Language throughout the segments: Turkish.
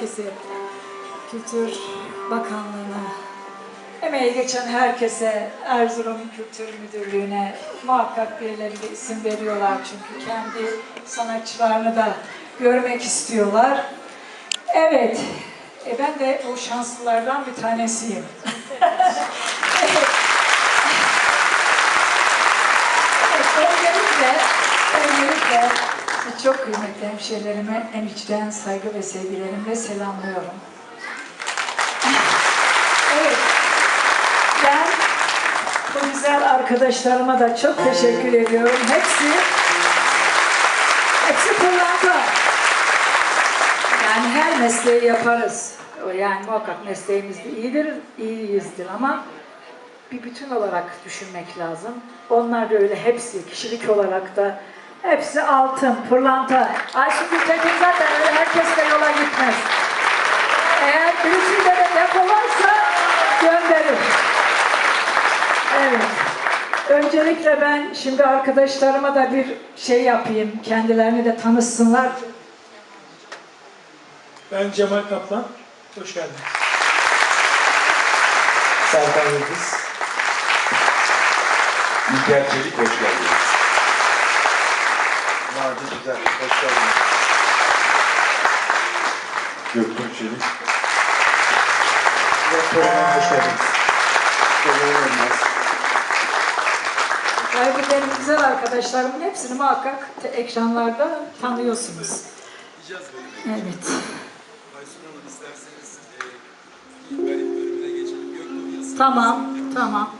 herkese, Kültür Bakanlığı'na, emeği geçen herkese, Erzurum Kültür Müdürlüğü'ne muhakkak birileri de isim veriyorlar çünkü kendi sanatçılarını da görmek istiyorlar. Evet, e ben de o şanslılardan bir tanesiyim. Evet. Evet, öncelikle, çok kıymetli hemşehrilerime en içten saygı ve sevgilerimle selamlıyorum. Evet, ben bu güzel arkadaşlarıma da çok teşekkür ediyorum. Hepsi, hepsi pırlanta. Yani her mesleği yaparız. Yani muhakkak mesleğimiz de iyidir, iyiyizdir ama bir bütün olarak düşünmek lazım. Onlar da öyle hepsi, kişilik olarak da hepsi altın, pırlanta. Ayşegül Tekin zaten öyle herkesle yola gitmez. Eğer birisinde de depo varsa gönderir. Evet. Öncelikle ben şimdi arkadaşlarıma da bir şey yapayım. Kendilerini de tanısınlar. Ben Cemal Kaplan. Hoş geldiniz. Serkan Yıldız. İlker Çelik hoş geldiniz. Nadir Güzel. Hoş geldiniz. Göktuğ Çelik. Hoş geldiniz. Doktor Olmaz. Yani benim güzel arkadaşlarımın hepsini muhakkak ekranlarda tanıyorsunuz. Evet. Tamam, tamam.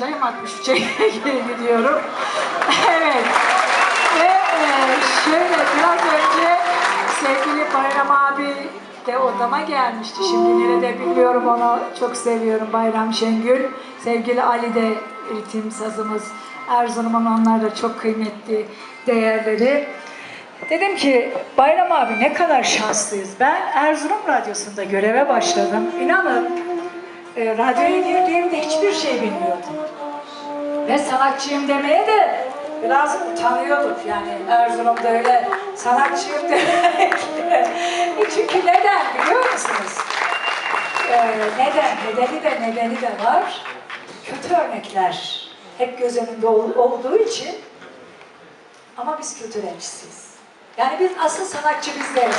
Bayram 63'e gidiyorum. evet. Ve e, şöyle biraz önce sevgili Bayram abi de odama gelmişti. Şimdi nerede bilmiyorum onu çok seviyorum Bayram Şengül. Sevgili Ali de ritim sazımız. Erzurum'un onlar da çok kıymetli değerleri. Dedim ki Bayram abi ne kadar şanslıyız. Ben Erzurum Radyosu'nda göreve başladım. İnanın e, radyoya girdiğimde hiçbir şey bilmiyordum. Ve sanatçıyım demeye de biraz utanıyorduk yani Erzurum'da öyle sanatçıyım demek. Çünkü neden biliyor musunuz? Ee, neden? Nedeni de nedeni de var. Kötü örnekler hep göz önünde ol- olduğu için ama biz kültür elçisiyiz. Yani biz asıl sanatçı bizleriz.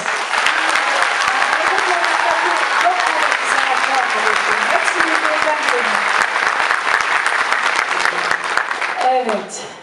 Yani benim yanımdaki çok kıymetli sanatçı arkadaşlarım. Hepsi birbirinden kıymetli. Evet.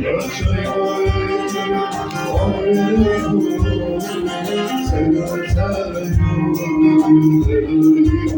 Thank you.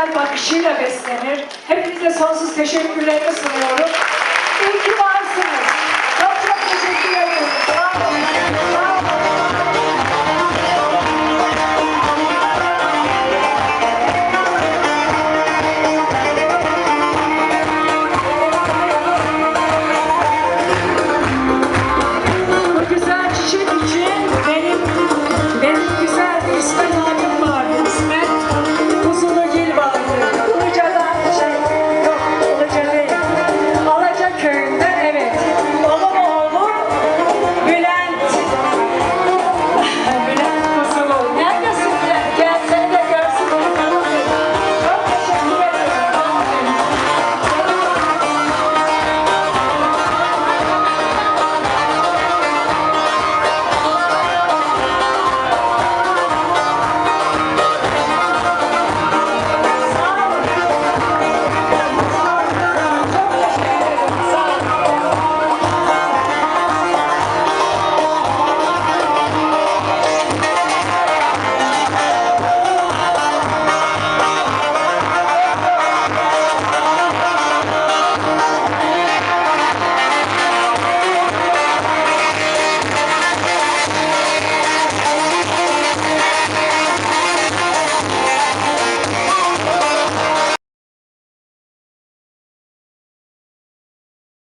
Güzel bakışıyla beslenir. Hepinize sonsuz teşekkürlerimi sunuyorum. İyi